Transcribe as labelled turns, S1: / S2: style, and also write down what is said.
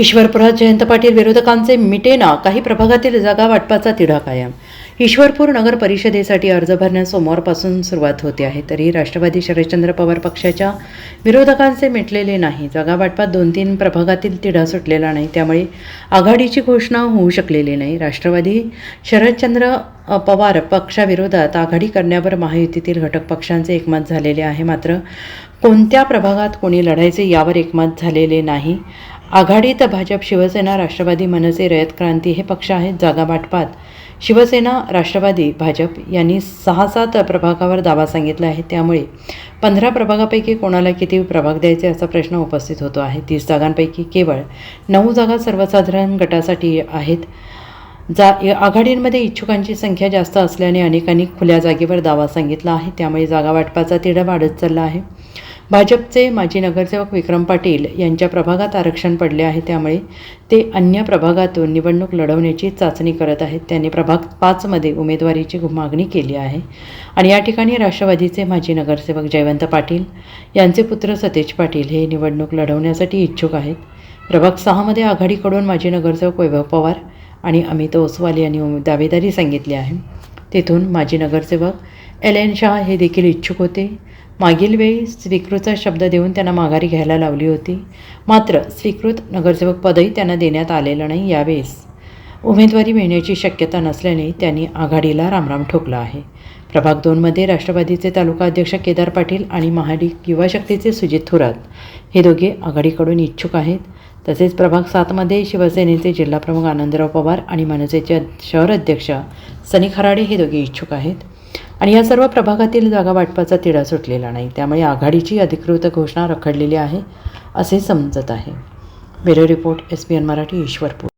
S1: ईश्वरपुरात जयंत पाटील विरोधकांचे मिटेना काही प्रभागातील जागा वाटपाचा तिढा कायम. ईश्वरपूर नगर परिषदेसाठी अर्ज भरण्यास सोमवारपासून सुरुवात होते आहे. तरी राष्ट्रवादी शरदचंद्र पवार पक्षाच्या विरोधकांचे मिटलेले नाही. जागा वाटपात दोन तीन प्रभागातील तिढा सुटलेला नाही. त्यामुळे आघाडीची घोषणा होऊ शकलेली नाही. राष्ट्रवादी शरदचंद्र पवार पक्षाविरोधात आघाडी करण्यावर महायुतीतील घटक पक्षांचे एकमत झालेले आहे. मात्र कोणत्या प्रभागात कोणी लढायचे यावर एकमत झालेले नाही. आघाडीत भाजप शिवसेना राष्ट्रवादी मनसे रयत क्रांती हे पक्ष आहेत जागा वाटपात. शिवसेना राष्ट्रवादी भाजप यांनी सहा सात प्रभागावर दावा सांगितला आहे. त्यामुळे पंधरा प्रभागापैकी कोणाला किती प्रभाग द्यायचे असा प्रश्न उपस्थित होतो आहे. तीस जागांपैकी केवळ नऊ जागा सर्वसाधारण गटासाठी आहेत. जा या आघाडींमध्ये इच्छुकांची संख्या जास्त असल्याने अनेकांनी खुल्या जागेवर दावा सांगितला आहे. त्यामुळे जागा वाटपाचा तिढा वाढत चालला आहे. भाजपचे माजी नगरसेवक विक्रम पाटील यांच्या प्रभागात आरक्षण पडले आहे. त्यामुळे ते अन्य प्रभागातून निवडणूक लढवण्याची चाचणी करत आहेत. त्यांनी प्रभाग पाचमध्ये उमेदवारीची मागणी केली आहे. आणि या ठिकाणी राष्ट्रवादीचे माजी नगरसेवक जयवंत पाटील यांचे पुत्र सतेज पाटील हे निवडणूक लढवण्यासाठी इच्छुक आहेत. प्रभाग सहामध्ये आघाडीकडून माजी नगरसेवक वैभव पवार आणि अमित ओसवाल यांनी उमे- दावेदारी सांगितली आहे. तेथून माजी नगरसेवक एल एन शाह हे देखील इच्छुक होते. मागील वेळी स्वीकृतचा शब्द देऊन त्यांना माघारी घ्यायला लावली होती. मात्र स्वीकृत नगरसेवक पदही त्यांना देण्यात आलेलं नाही यावेळेस. उमेदवारी मिळण्याची शक्यता नसल्याने त्यांनी आघाडीला रामराम ठोकला आहे. प्रभाग दोनमध्ये राष्ट्रवादीचे तालुका अध्यक्ष केदार पाटील आणि महाडिक युवा शक्तीचे सुजित थोरात हे दोघे आघाडीकडून इच्छुक आहेत. तसेच प्रभाग सातमध्ये शिवसेनेचे जिल्हाप्रमुख आनंदराव पवार आणि मनसेचे शहर अध्यक्ष सनी खराडे हे दोघे इच्छुक आहेत. आणि या सर्व प्रभागातील जागा वाटपाचा तिढा सुटलेला नाही. त्यामुळे आघाडीची अधिकृत घोषणा रखडलेली आहे असे समजत आहे. Bureau report S P N Marathi Ishwarpur.